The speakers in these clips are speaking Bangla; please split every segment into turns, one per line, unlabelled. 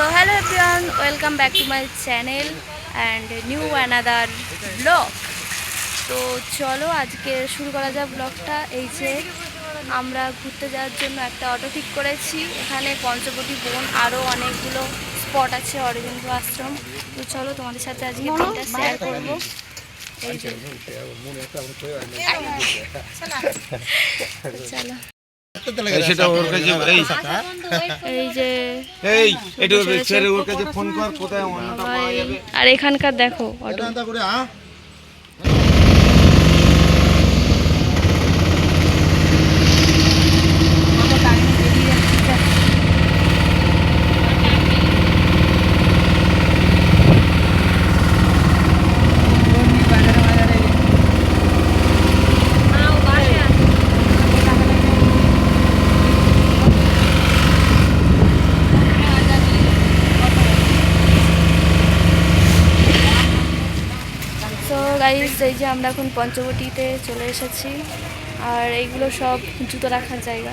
So hello everyone welcome back to my channel and new another blog তো চলো আজকে শুরু করা যাক ব্লগটা এই যে আমরা ঘুরতে যাওয়ার জন্য একটা অটো ঠিক করেছি এখানে পঞ্চবটি বন আরও অনেকগুলো স্পট আছে অরবিন্দ আশ্রম তো চলো তোমাদের সাথে আজকে দিনটা শেয়ার করব চলো
সেটা ওর কাছে এই
এই। যে
এই এটা ওর কাছে ফোন কর কোথায় অন্যটা পাওয়া যাবে?
আর এখানকার দেখো অটো সো গাইজ এই যে আমরা এখন পঞ্চবটিতে চলে এসেছি, আর এইগুলো সব জুতো রাখার জায়গা।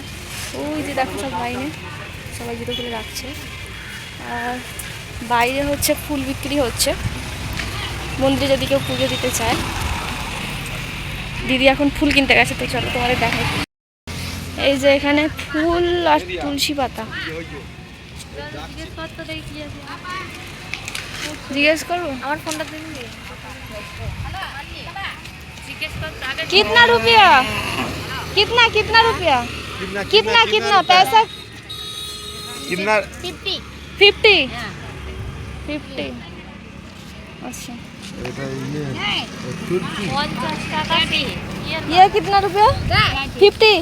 ওই যে দেখো সব লাইনে সবাই জুতো খুলে রাখছে। আর বাইরে হচ্ছে ফুল বিক্রি হচ্ছে। মন্দিরে যদি কেউ পুজো দিতে চায়। দিদি এখন ফুল কিনতে গেছে, তো চলো তোমাদের দেখাই। এই যে এখানে ফুল আর তুলসী পাতা। জিজ্ঞেস করব আমার ফোনটা দিন कितना रुपया? कितना कितना रुपया? कितना कितना पैसा?
कितना?
फिफ्टी। फिफ्टी?
फिफ्टी। अच्छा।
ये कितना रुपया? फिफ्टी?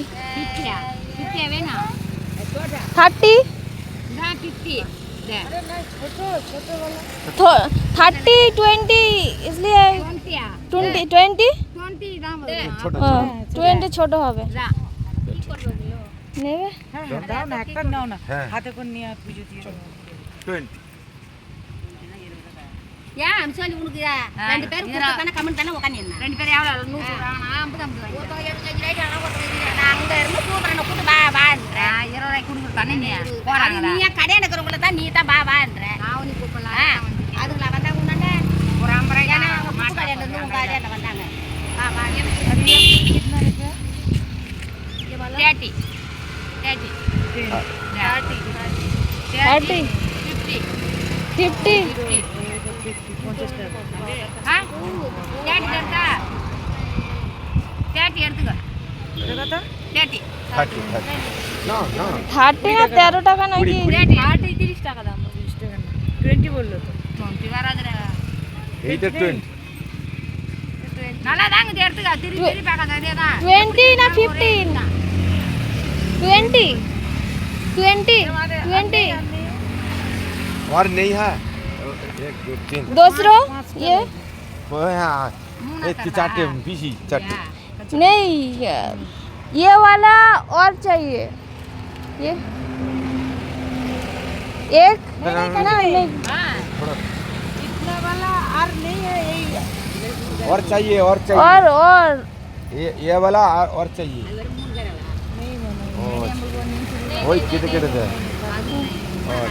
थर्टी? थर्टी। ट्वेंटी इसलिए ट्वेंटी ट्वेंटी? টোয়েন্টি ছোট হবে নেবে
দাও না একটা নাও না
হ্যাঁ
হাতে করে নিয়ে আর পুজো দিয়ে দাও।
20
ஏன் அம்சாலி உனக்கு ரெண்டு பேரும் கொடுத்தானே கமெண்ட் தானே உட்காந்து ரெண்டு பேரும் எவ்வளோ நூறு அங்க இருந்து கூப்பிடுறேன் கூட்டு பா பான்ற இருபது ரூபாய் கொடுக்குறது தானே நீ நீ கடையில் இருக்கிறவங்கள தான் நீ தான் பா பான்ற
fifty thirty না
তেরো টাকা নাকি
তিরিশ টাকা দাম
টোয়েন্টি বললো তো
টোয়েন্টি বারো
এইটা
টোয়েন্টি ट्वेंटी ना फिफ्टीन ट्वेंटी ट्वेंटी ट्वेंटी
और नहीं है
दूसरो ये
चाटे चाटे
नहीं ये वाला और चाहिए ये एक नहीं
इतना वाला और नहीं है यही
और चाहिए और चाहिए
और और
ये ये वाला और चाहिए वही कितने कितने और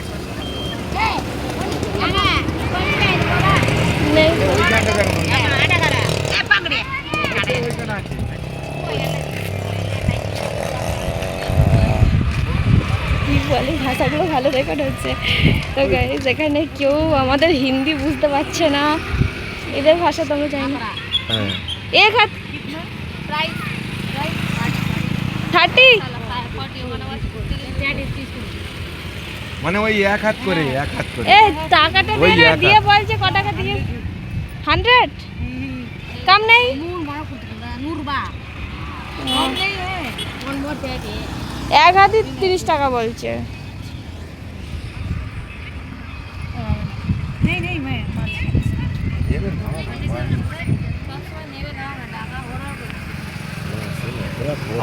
বলে ভাষাগুলো ভালো রেকর্ড হচ্ছে। তো গাইজ এখানে কেউ আমাদের হিন্দি বুঝতে পারছে না। এদের ভাষা তো আমরা জানি না।
हाँ
এক হাত থার্টি
মানে ওই এক হাত করে এক হাত করে।
এই টাকাটা দিয়ে না দিয়ে বলছে কত টাকা দিয়ে? 100 কম নাই? এক হাতে তিরিশ টাকা বলছে।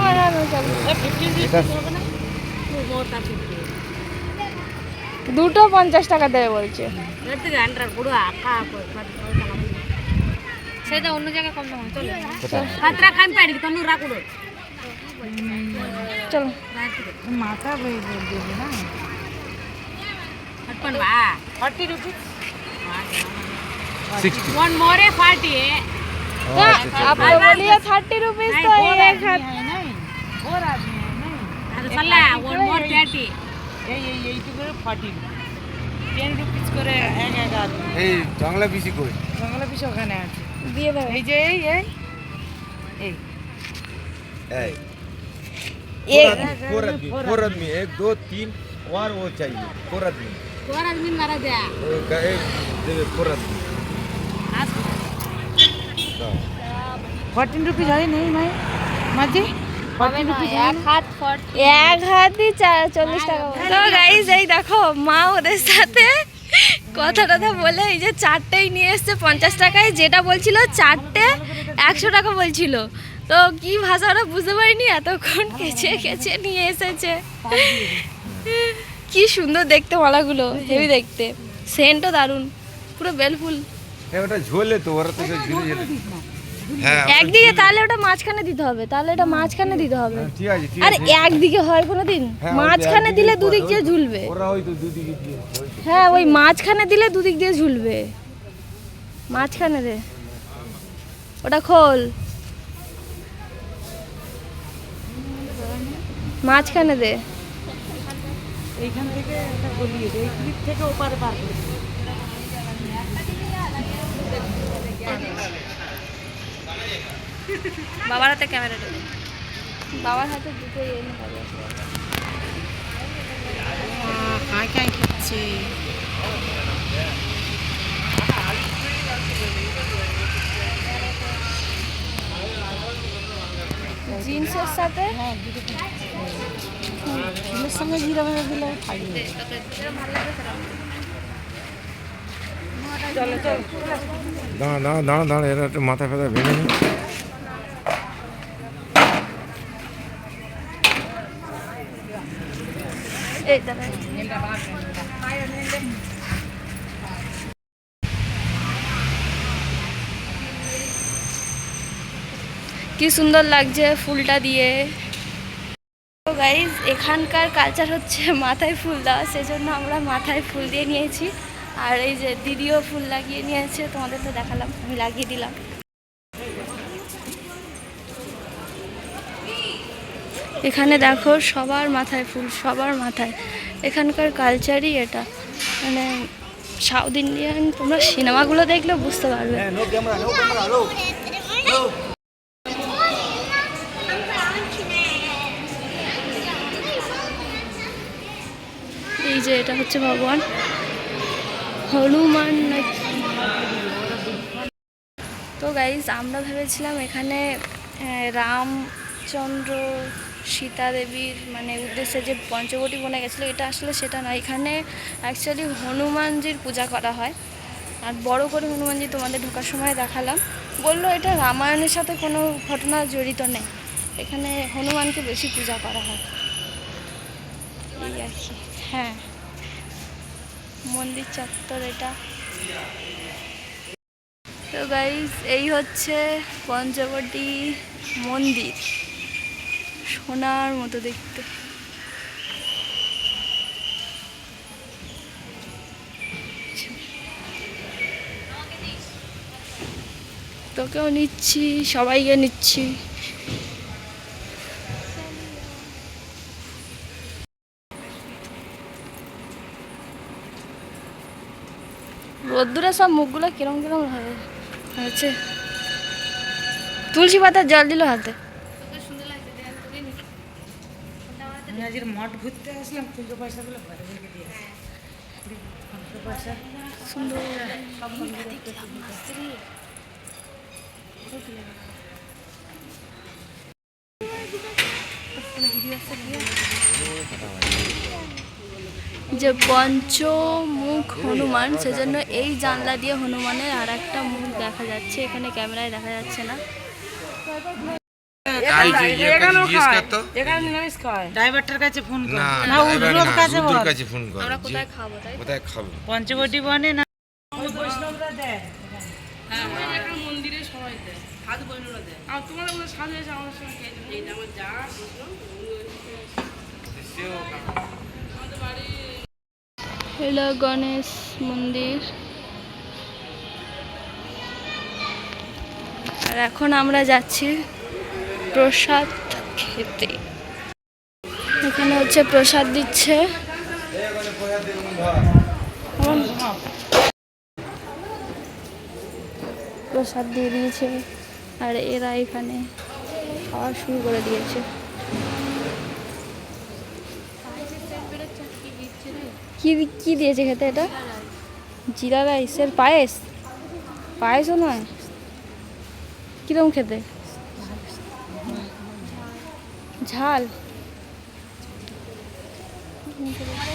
ওরা
দুটো পঞ্চাশ টাকা দেবে বলছে।
সেটা অন্য জায়গায় কম দাম
চলো। পাত্রা খান পাড়ি তো নুরা
কুড়ো চলো। মাথা বই দেবে না?
হটপন বা। Forty rupees? One
forty ten rupees করে এক এক আধ
এই জংলা পিসি কই
জংলা পিসি ওখানে আছে
দিয়ে
দাও যে এই এই এই
এই फोर आदमी फोर आदमी एक दो तीन और वो चाहिए फोर आदमी फोर आदमी
मारा जाए फोर है नहीं मैं হয়
এক হাতই চা- চল্লিশ টাকা তো গাইজ এই দেখো মা ওদের সাথে কথা টথা বলে এই যে চারটেই নিয়ে এসছে পঞ্চাশ টাকায় যেটা বলছিল চারটে একশো টাকা বলছিল। তো কি ভাষা ওরা বুঝতে পারিনি এতক্ষণ কেচে কেচে নিয়ে এসেছে। কি সুন্দর দেখতে মালাগুলো হেভি দেখতে। সেন্টও দারুণ পুরো বেলফুল।
হ্যাঁ ওটা ঝোলে তো ওরা তো হ্যাঁ
একদিকে তাহলে ওটা মাঝখানে দিতে হবে তাহলে এটা মাঝখানে দিতে হবে।
হ্যাঁ, ঠিক আছে ঠিক
আর একদিকে হয় কোনোদিন?
হ্যাঁ,
মাঝখানে দিলে দুদিক দিয়ে ঝুলবে।
ওরা হয়তো দুদিকে দিয়ে
হ্যাঁ ওই মাঝখানে দিলে দুদিক দিয়ে ঝুলবে। মাঝখানে দে। ওটা খোল। মাঝখানে দে।
এইখান থেকে একটা গলিয়ে এই ক্লিপ থেকে ওপারে পার করে।
বাবার হাতে ক্যামেরা বাবার হাতে দুটো এনে হবে
কাঁই কাঁই করছে
জিন্সের সাথে?
ফুলের সঙ্গে জিরা দিলে থাকবে
দাঁড়া দাঁড়া দাঁড়া দাঁড়া এরা একটু মাথা ফেলা ভেঙে নি
এই দাঁড়া কি সুন্দর লাগছে ফুলটা দিয়ে। গাইজ এখানকার কালচার হচ্ছে মাথায় ফুল দেওয়া, সেজন্য আমরা মাথায় ফুল দিয়ে নিয়েছি। আর এই যে দিদিও ফুল লাগিয়ে নিয়েছে, তোমাদের তো দেখালাম, আমি লাগিয়ে দিলাম। এখানে দেখো সবার মাথায় ফুল সবার মাথায়। এখানকার কালচারই এটা। মানে সাউথ ইন্ডিয়ান তোমরা সিনেমাগুলো দেখলে বুঝতে পারবে। এই যে এটা হচ্ছে ভগবান। হনুমান নাকি? তো গাইজ আমরা ভেবেছিলাম এখানে রামচন্দ্র সীতা দেবীর মানে উদ্দেশ্যে যে পঞ্চবটি বনে গেছিল, এটা আসলে সেটা নয়। এখানে অ্যাকচুয়ালি হনুমানজির পূজা করা হয়। আর বড় করে হনুমানজি তোমাদের ঢোকার সময় দেখালাম। বলল এটা রামায়ণের সাথে কোনো ঘটনা জড়িত নেই। এখানে হনুমানকে বেশি পূজা করা হয়। এই আর কি। হ্যাঁ। মন্দির চত্বর এটা। তো গাইজ এই হচ্ছে পঞ্চবটি মন্দির। সোনার মতো দেখতে। তোকেও নিচ্ছি, সবাইকে নিচ্ছি। রোদ্দুরে সব মুখগুলো কিরম কিরম হয়ে? হয়েছে তুলসী পাতার জল দিল হাতে।
আমি মঠ ঘুরতে আসলাম খুচরো পয়সাগুলো ঘরে রেখে দিয়ে
যে পঞ্চমুখ হনুমান, সেজন্য এই জানলা দিয়ে হনুমানের আর একটা মুখ দেখা যাচ্ছে। এখানে ক্যামেরায় দেখা যাচ্ছে না।
এখানে নিরামিষ খায়। ড্রাইভারটার কাছে ফোন কর।
না
না কাছে বল
কাছে ফোন কর।
আমরা কোথায় খাব তাই
কোথায় খাব?
পঞ্চবটি বনে না? ওই বৈষ্ণবরা দেয়।
হলো গণেশ মন্দির। আর এখন আমরা যাচ্ছি প্রসাদ খেতে। এখানে হচ্ছে প্রসাদ দিচ্ছে। প্রসাদ দিয়ে দিয়েছে। আর এরা এখানে খাওয়া শুরু করে দিয়েছে। কি কি দিয়েছে খেতে এটা? জিরা রাইসের পায়েস। পায়েসও নয়। কীরকম খেতে? ঝাল।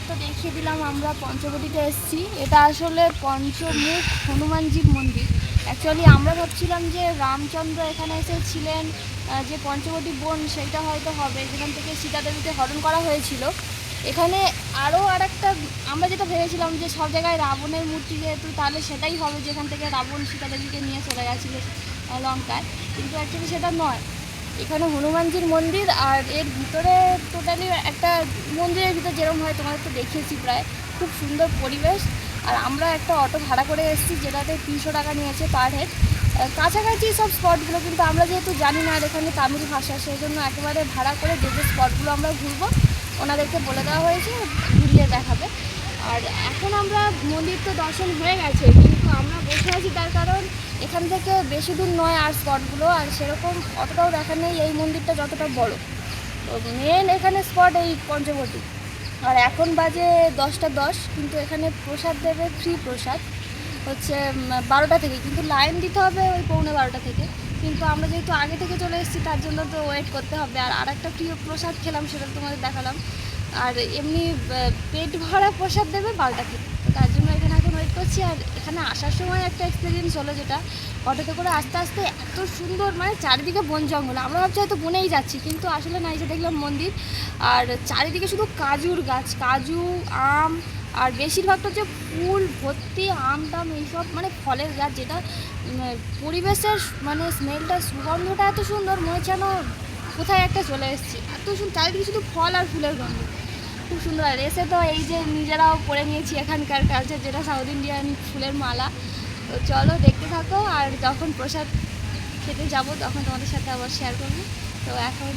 তো দেখিয়ে দিলাম, আমরা পঞ্চবটিতে এসেছি। এটা আসলে পঞ্চমুখ হনুমানজির মন্দির। অ্যাকচুয়ালি আমরা ভাবছিলাম যে রামচন্দ্র এখানে এসে ছিলেন যে পঞ্চবটি বন সেইটা হয়তো হবে। যেখান থেকে সীতা দেবীকে হরণ করা হয়েছিল। এখানে আরও আর একটা আমরা যেটা ভেবেছিলাম যে সব জায়গায় রাবণের মূর্তি যেহেতু, তাহলে সেটাই হবে যেখান থেকে রাবণ সীতা দেবীকে নিয়ে চলে গেছিল লঙ্কায়। কিন্তু অ্যাকচুয়ালি সেটা নয়। এখানে হনুমানজির মন্দির আর এর ভিতরে টোটালি একটা মন্দিরের ভিতর যেরকম হয় তোমাদের তো দেখিয়েছি প্রায়, খুব সুন্দর পরিবেশ। আর আমরা একটা অটো ভাড়া করে এসেছি যেটাতে তিনশো টাকা নিয়েছে পার হেড কাছাকাছি সব স্পটগুলো কিন্তু আমরা যেহেতু জানি না আর এখানে তামিল ভাষা সেই জন্য একেবারে ভাড়া করে যে যে স্পটগুলো আমরা ঘুরবো, ওনাদেরকে বলে দেওয়া হয়েছে, ঘুরিয়ে দেখাবে। আর এখন আমরা মন্দির তো দর্শন হয়ে গেছে, কিন্তু আমরা বসে আছি তার কারণ এখান থেকে বেশি দূর নয় আর স্পটগুলো, আর সেরকম অতটাও দেখা নেই এই মন্দিরটা যতটা বড়। তো মেন এখানে স্পট এই পঞ্চবটী। আর এখন বাজে দশটা দশ, কিন্তু এখানে প্রসাদ দেবে ফ্রি প্রসাদ। হচ্ছে বারোটা থেকে, কিন্তু লাইন দিতে হবে ওই পৌনে বারোটা থেকে। কিন্তু আমরা যেহেতু আগে থেকে চলে এসেছি, তার জন্য তো ওয়েট করতে হবে। আর আরেকটা প্রিয় প্রসাদ খেলাম, সেটা তোমাদের দেখালাম। আর এমনি পেট ভরা প্রসাদ দেবে বারোটা থেকে। তো তার জন্য এখানে এখন ওয়েট করছি। আর এখানে আসার সময় একটা এক্সপিরিয়েন্স হলো যেটা। অটোতে করে আস্তে আস্তে এত সুন্দর মানে চারিদিকে বন জঙ্গল। আমরা ভাবছি হয়তো বনেই যাচ্ছি, কিন্তু আসলে না এসে দেখলাম মন্দির। আর চারিদিকে শুধু কাজুর গাছ, কাজু, আম, আর বেশিরভাগটা হচ্ছে ফুল, ভর্তি, আম টাম এইসব মানে ফলের গাছ, যেটা পরিবেশের মানে স্মেলটা, সুগন্ধটা এত সুন্দর, মনে হচ্ছে কোথায় একটা চলে এসেছি। এত সুন্দর চারিদিকে শুধু ফল আর ফুলের গন্ধ। খুব সুন্দর আর এসে তো এই যে নিজেরাও পরে নিয়েছি এখানকার কালচার যেটা সাউথ ইন্ডিয়ান ফুলের মালা। তো চলো দেখতে থাকো আর যখন প্রসাদ খেতে যাব তখন তোমাদের সাথে আবার শেয়ার করব। তো এখন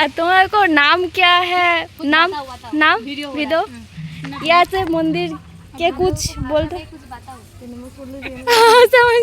আর তোমার কো নাম কে হ্যাঁ? নাম নাম? वीडियो या से मंदिर के कुछ बोल दो समझ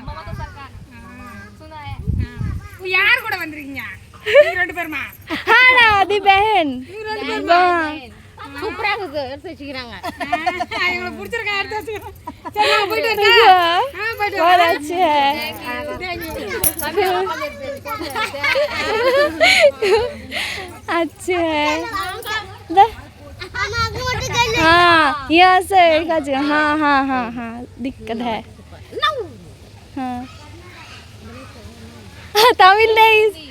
Superman.
Hara, di
behen.
Superman. Supra ke ke, itu sih kira nggak? Ayo,
bocor ke atas sih.
Saya
mau bocor ke.
हाँ बड़ा अच्छा है अच्छा है हाँ यहाँ से हाँ हाँ हाँ हाँ दिक्कत है हाँ तमिल नहीं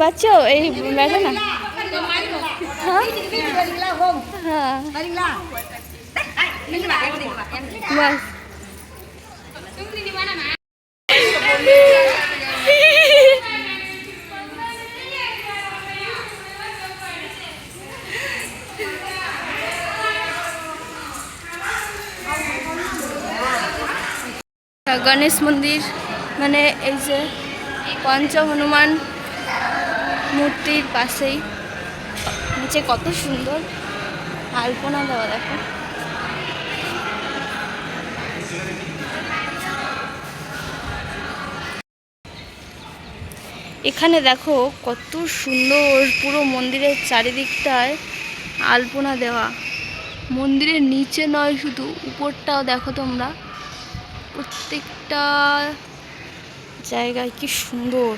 পাচ্ছ এই ম্যাডে না। হ্যাঁ? হ্যাঁ। গণেশ মন্দির মানে এই যে পঞ্চ হনুমান মূর্তির পাশেই। নিচে কত সুন্দর আলপনা দেওয়া দেখো। এখানে দেখো কত সুন্দর পুরো মন্দিরের চারিদিকটায় আলপনা দেওয়া। মন্দিরের নিচে নয়, শুধু উপরটাও দেখো তোমরা। প্রত্যেকটা জায়গায় কি সুন্দর।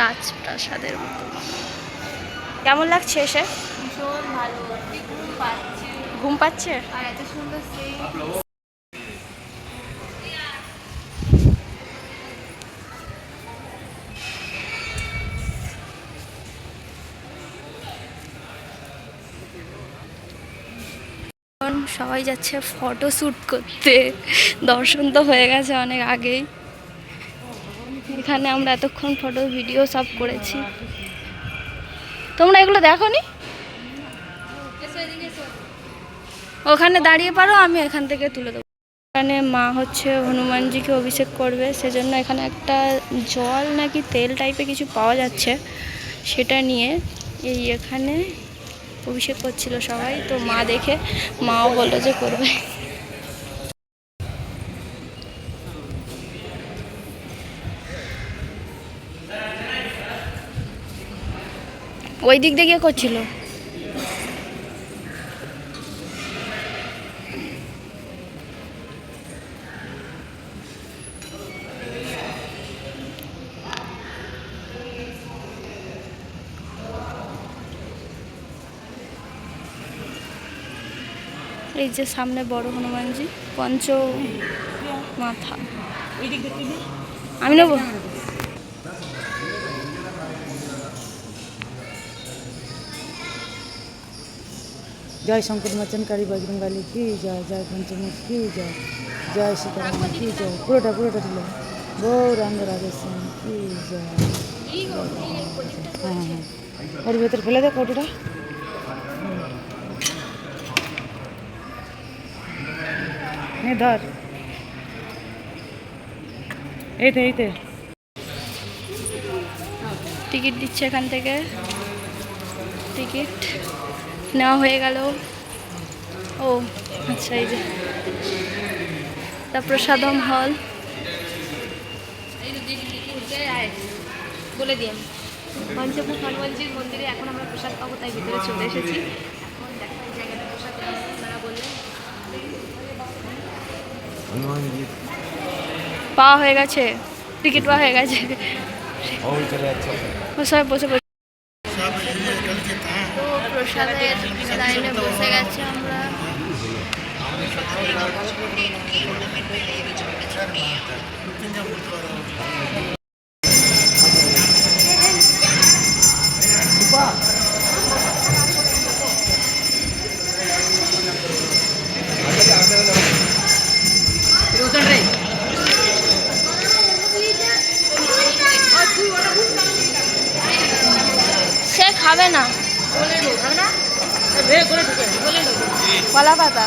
রাজপ্রাসাদের মতো। কেমন লাগছে এসে?
ভীষণ ভালো ঘুম পাচ্ছে।
ঘুম পাচ্ছে?
আর এত সুন্দর
সবাই যাচ্ছে ফটো শ্যুট করতে। দর্শন তো হয়ে গেছে অনেক আগেই। এখানে আমরা এতক্ষণ ফটো ভিডিও সব করেছি। তোমরা এগুলো দেখো নি ওখানে দাঁড়িয়ে পারো, আমি এখান থেকে তুলে দেবো। এখানে মা হচ্ছে হনুমানজিকে অভিষেক করবে, সেজন্য এখানে একটা জল নাকি তেল টাইপের কিছু পাওয়া যাচ্ছে, সেটা নিয়ে এই এখানে অভিষেক করছিল সবাই, তো মা দেখে, মাও বলল যে করবে। ওই দিক দিয়ে করছিল। এই যে সামনে বড় হনুমানজি পঞ্চ মাথা আমি নেব?
জয় শঙ্কর মোচনকারী বজরঙ্গালী কি জয় জয় পঞ্চমুখ, কি জয় জয় সীতারাম, কি জয়, পুরোটা পুরোটা দিল গৌরাঙ্গ রাজস্বামী কি জয়। হ্যাঁ হ্যাঁ। ওর ভেতর ফেলে দে কৌটোটা। নে ধর। এই তো।
টিকিট দিচ্ছে এখান থেকে। টিকিট। নেওয়া হয়ে গেল। ও আচ্ছা এই যে। তা প্রসাদম হল।
বলে দিই আমি। পঞ্চমুখ হনুমানজির মন্দিরে এখন আমরা প্রসাদ পাবো তাই ভিতরে চলে এসেছি। এখন দেখা জায়গাটা প্রসাদ দেওয়া বললেন
পাওয়া হয়ে গেছে। টিকিট পাওয়া হয়ে গেছে। ও সবাই বসে বসে তো প্রসাদের লাইনে বসে গেছে আমরা সে খাবে না কলা পাতা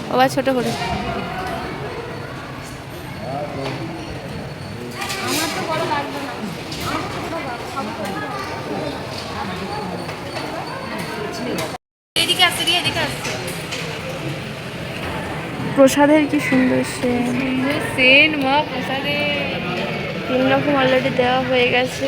আবার ছোট করে। প্রসাদের কি সুন্দর
সেন? মা প্রসাদে
তিন রকম অলরেডি দেওয়া হয়ে গেছে।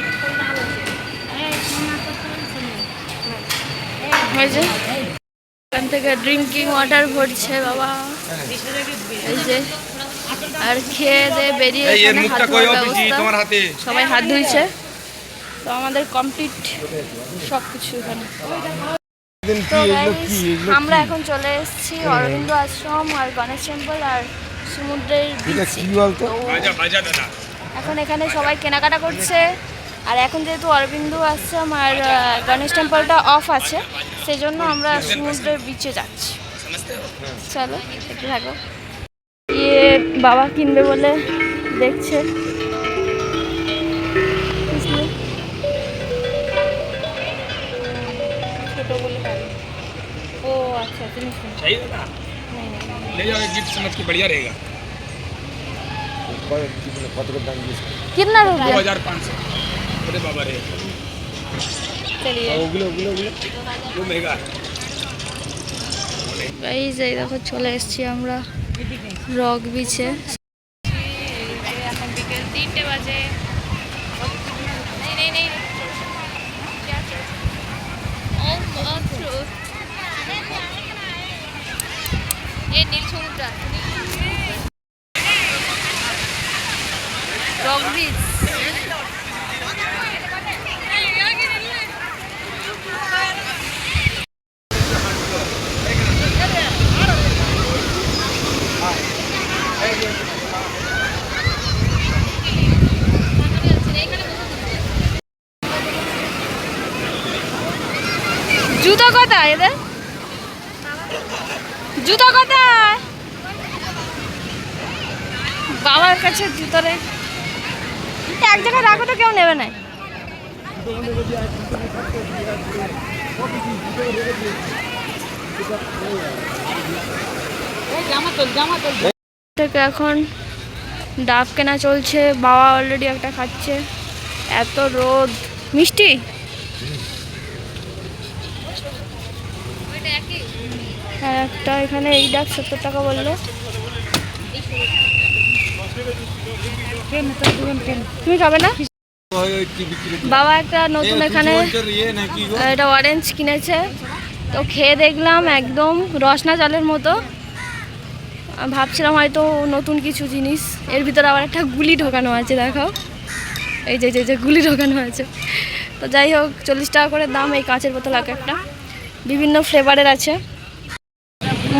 হয়েছে। এখান থেকে ড্রিঙ্কিং ওয়াটার ভরছে বাবা। এই যে আর খেয়ে দিয়ে বেরিয়ে সবাই হাত ধুইছে। তো আমাদের কমপ্লিট সব কিছু এখানে তো আমরা এখন চলে এসেছি অরবিন্দ আশ্রম আর গণেশ টেম্পল আর সমুদ্রের এখন এখানে সবাই কেনাকাটা করছে। আর এখন যেহেতু অরবিন্দ আশ্রম আর আহ, গণেশ টেম্পলটা অফ আছে সেই জন্য আমরা সমুদ্রের বিচে যাচ্ছি চলো একটু থাকো ইয়ে বাবা কিনবে বলে দেখছে বুঝলে? ছোট বলে পারি ও আচ্ছা জিনিস নেই।
चाहिए ना ले जाओ गिफ्ट समझ के बढ़िया रहेगा
कितना
दो
रुपया
हजार पाँच सौ ওরে বাবা
এই দেখো চলে এসছি আমরা রক বিচে বাবার কাছে জুতো রে এক জায়গায় রাখো তো, কেউ নেবে না। থেকে এখন ডাব কেনা চলছে, বাবা অলরেডি একটা খাচ্ছে। এত রোদ। মিষ্টি? হ্যাঁ একটা এখানে এই ডাব সত্তর টাকা বলল। তুমি খাবে না? বাবা একটা নতুন এখানে এটা অরেঞ্জ কিনেছে। তো খেয়ে দেখলাম একদম রসনা জলের মতো। ভাবছিলাম হয়তো নতুন কিছু জিনিস। এর ভিতরে আবার একটা গুলি ঢোকানো আছে দেখাও। এই যে যে যে গুলি ঢোকানো আছে। তো যাই হোক চল্লিশ টাকা করে দাম এই কাঁচের বোতল এক একটা। বিভিন্ন ফ্লেভারের আছে।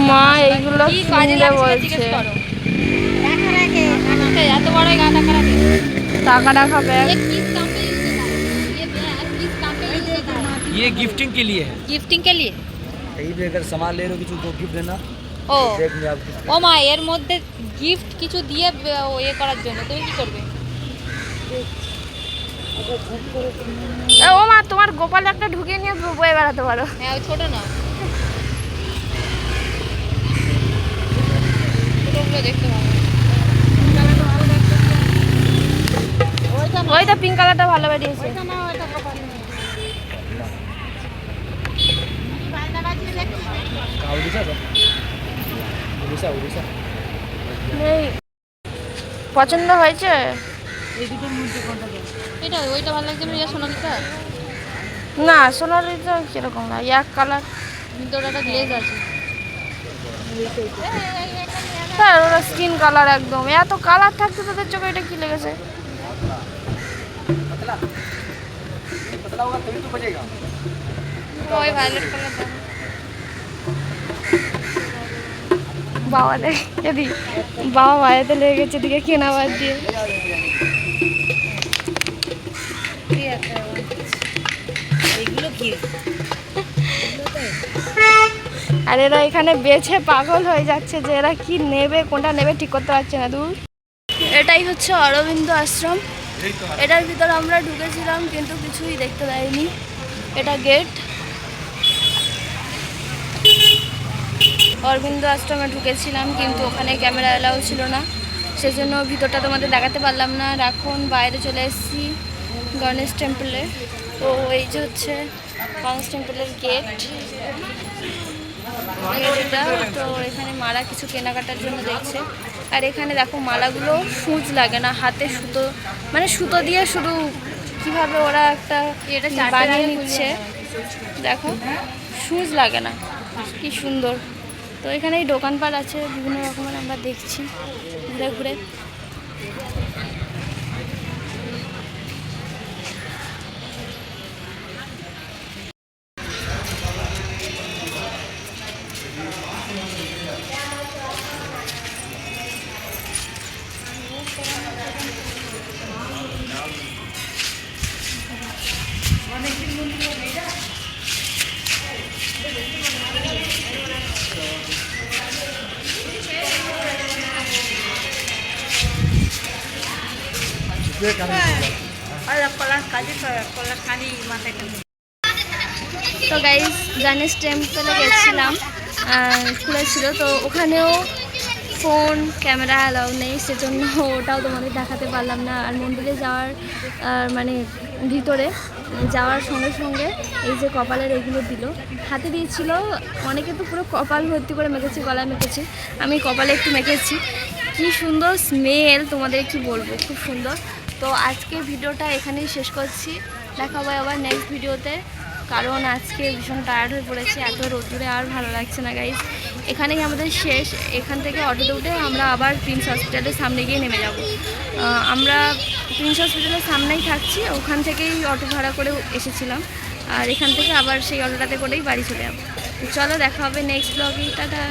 মা এইগুলো কিনবে বলছে
এত বড় গা টাকা রাখে
টাকা টাকা ব্যাগ
किस काम पे यूज होता है ये बैग किस काम पे यूज होता है
ये गिफ्टिंग के लिए है
গিফটিং के लिए
कहीं भी अगर सामान ले रहे हो किसी को गिफ्ट देना
ও
बैग में आप gift
ও মা এর মধ্যে গিফট কিছু দিয়ে ব- ও ইয়ে করার জন্য তুমি কি করবে
এ, ও মা তোমার গোপাল একটা ঢুকিয়ে নিয়ে বয়ে বেড়াতে পারো
হ্যাঁ ওই ছোট না ছোটগুলো দেখতে ভালো
ওই তো পিঙ্ক কালারটা ভালো বেরিয়েছে। পছন্দ হয়েছে?
এটা ওইটা ভালো লাগছে না? সোনালিটা
না সোনালিটা কীরকম না এক কালার
ভিতরে একটা গ্লেজ আছে।
হ্যাঁ, ওরা স্কিন কালার একদম। এত কালার থাকছে তাদের চোখে এটা কি লেগেছে?
पतला होगा तभी तो बचेगा
ওই ভায়োলেট কালার দাও
বাবা দেখ যদি বাবা বাড়িতে লেগে গেছে দিকে কেনা বাদ দিয়ে
ঠিক আছে
আর এরা এখানে বেছে পাগল হয়ে যাচ্ছে যে এরা কি নেবে কোনটা নেবে ঠিক করতে পারছে না দূর এটাই হচ্ছে অরবিন্দ আশ্রম এটার ভিতরে আমরা ঢুকেছিলাম, কিন্তু কিছুই দেখতে পাইনি। এটা গেট অরবিন্দ আশ্রমে ঢুকেছিলাম, কিন্তু ওখানে ক্যামেরা এলাও ছিল না। সেজন্য ভিতরটা তোমাদের দেখাতে পারলাম না। এখন বাইরে চলে এসেছি গণেশ টেম্পলে তো এই যে হচ্ছে গণেশ টেম্পলের গেট তো এখানে মারা কিছু কেনাকাটার জন্য দেখছে। আর এখানে দেখো মালাগুলো সূচ লাগে না হাতে সুতো মানে সুতো দিয়ে শুধু কীভাবে ওরা একটা এটা বানিয়ে নিচ্ছে। দেখো সুচ লাগে না কি সুন্দর। তো এখানে এই দোকানপাট আছে বিভিন্ন রকমের আমরা দেখছি ঘুরে ঘুরে। তো গাইজ গণেশ টেম্পলে গেছিলাম খুলেছিল তো ওখানেও ফোন ক্যামেরা অ্যালাউ নেই, সেজন্য ওটাও তোমাদের দেখাতে পারলাম না। আর মন্দিরে যাওয়ার মানে ভিতরে যাওয়ার সঙ্গে সঙ্গে এই যে কপালের এগুলো দিল। হাতে দিয়েছিল, অনেকে তো পুরো কপাল ভর্তি করে মেখেছে, গলায় মেখেছে। আমি কপালে একটু মেখেছি। কি সুন্দর স্মেল তোমাদের কি বলব, খুব সুন্দর। তো আজকে ভিডিওটা এখানেই শেষ করছি। দেখা হবে আবার নেক্সট ভিডিওতে কারণ আজকে ভীষণ টায়ার্ড হয়ে পড়েছে, এত রোদ্দুরে আর ভালো লাগছে না গাইজ এখানেই আমাদের শেষ। এখান থেকে অটোতে উঠে আমরা আবার প্রিন্স হসপিটালের সামনে গিয়ে নেমে যাব। আমরা প্রিন্স হসপিটালের সামনেই থাকছি, ওখান থেকেই অটো ভাড়া করে এসেছিলাম। আর এখান থেকে আবার সেই অটোটাতে করেই বাড়ি চলে যাব। চলো, দেখা হবে নেক্সট ব্লগে টাটা।